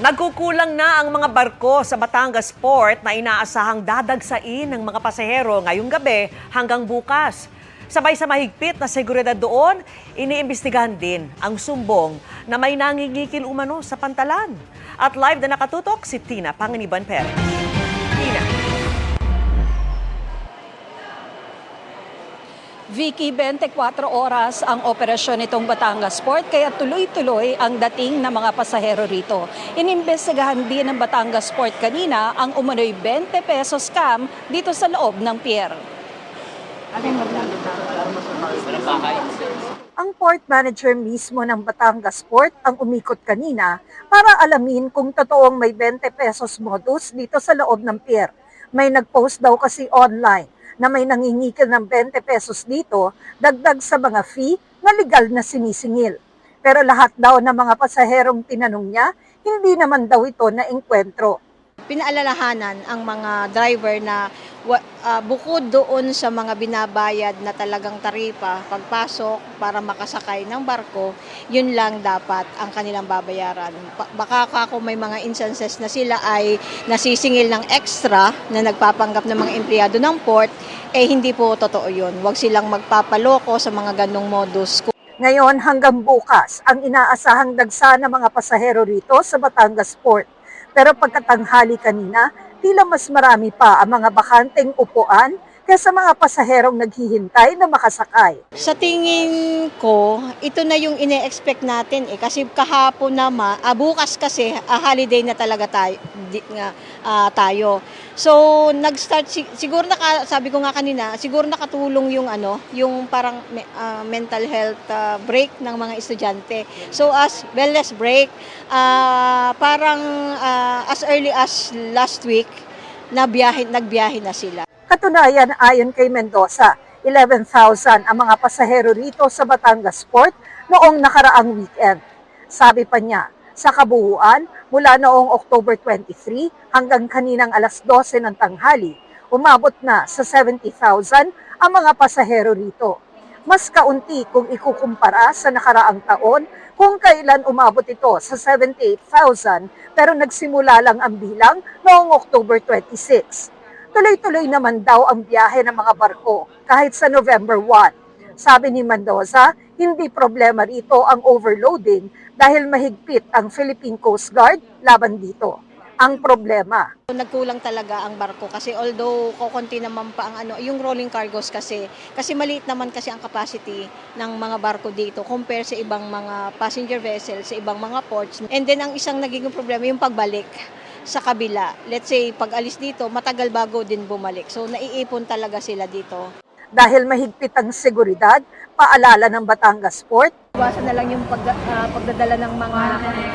Nagkukulang na ang mga barko sa Batangas Port na inaasahang dadagsain ng mga pasahero ngayong gabi hanggang bukas. Sabay sa mahigpit na seguridad doon, iniimbestigahan din ang sumbong na may nangingikil umano sa pantalan. At live na nakatutok si Tina Panganiban Perez. Tina. Vicky, 24 oras ang operasyon nitong Batangas Port kaya tuloy-tuloy ang dating ng mga pasahero rito. Inimbestigahan din ng Batangas Port kanina ang umano'y 20 pesos scam dito sa loob ng pier. Ang port manager mismo ng Batangas Port ang umikot kanina para alamin kung totoong may 20 pesos modus dito sa loob ng pier. May nagpost daw kasi online na may nangingikil ng 20 pesos dito dagdag sa mga fee na legal na sinisingil. Pero lahat daw ng mga pasaherong tinanong niya, hindi naman daw ito na engkwentro. Pinaalalahanan ang mga driver na ah, bukod doon sa mga binabayad na talagang taripa pagpasok para makasakay ng barko, yun lang dapat ang kanilang babayaran. Baka kako may mga instances na sila ay nasisingil ng extra na nagpapanggap ng mga empleyado ng port, eh hindi po totoo yun. Huwag silang magpapaloko sa mga ganong modus. Ngayon hanggang bukas, ang inaasahang dagsa ng mga pasahero rito sa Batangas Port. Pero pagkatanghali kanina, tila mas marami pa ang mga bakanteng upuan kaysa mga pasaherong naghihintay na makasakay. Sa tingin ko, ito na yung ine-expect natin eh. Kasi kahapon naman, ah, bukas kasi, ah, holiday na talaga tayo. Di, nga, ah, tayo. So, nag-start, si- siguro naka, sabi ko nga kanina, siguro nakatulong yung ano, yung parang me- ah, mental health ah, break ng mga estudyante. So, as wellness break, ah, parang ah, as early as last week, nabiyahe, nagbiyahe na sila. Katunayan, ayon kay Mendoza, 11,000 ang mga pasahero rito sa Batangas Port noong nakaraang weekend. Sabi pa niya, sa kabuuan, mula noong October 23 hanggang kaninang alas 12 ng tanghali, umabot na sa 70,000 ang mga pasahero rito. Mas kaunti kung ikukumpara sa nakaraang taon kung kailan umabot ito sa 78,000 pero nagsimula lang ang bilang noong October 26. Tuloy-tuloy naman daw ang biyahe ng mga barko kahit sa November 1. Sabi ni Mendoza, hindi problema rito ang overloading dahil mahigpit ang Philippine Coast Guard laban dito. Ang problema, Nagkulang talaga ang barko kasi although kokonti naman pa ang ano, yung rolling cargos kasi, kasi maliit naman kasi ang capacity ng mga barko dito compare sa ibang mga passenger vessels, sa ibang mga ports. And then ang isang nagiging problema yung pagbalik sa kabila. Let's say, pag alis dito, matagal bago din bumalik. So, naiipon talaga sila dito. dahil mahigpit ang seguridad, paalala ng Batangas Port, Iwasan na lang yung pag, ah, pagdadala ng mga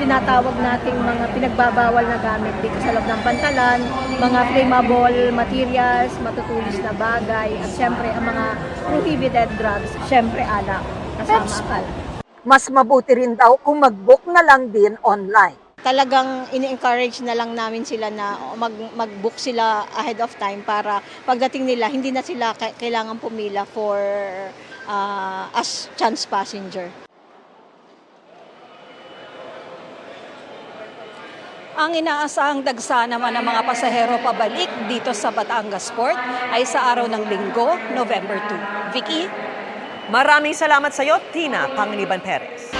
tinatawag nating mga pinagbabawal na gamit dito sa loob ng pantalan, mga flammable materials, matutulis na bagay, at syempre ang mga prohibited drugs, syempre alak, kasama alak. mas mabuti rin daw kung mag-book na lang din online. Talagang ini-encourage na lang namin sila na mag, mag-book sila ahead of time para pagdating nila, hindi na sila ka- kailangan pumila for ah, as chance passenger. Ang inaasahang dagsa naman ng mga pasahero pabalik dito sa Batangas Port ay sa araw ng linggo, November 2. Vicky? Maraming salamat sa iyo, Tina Panganiban Perez.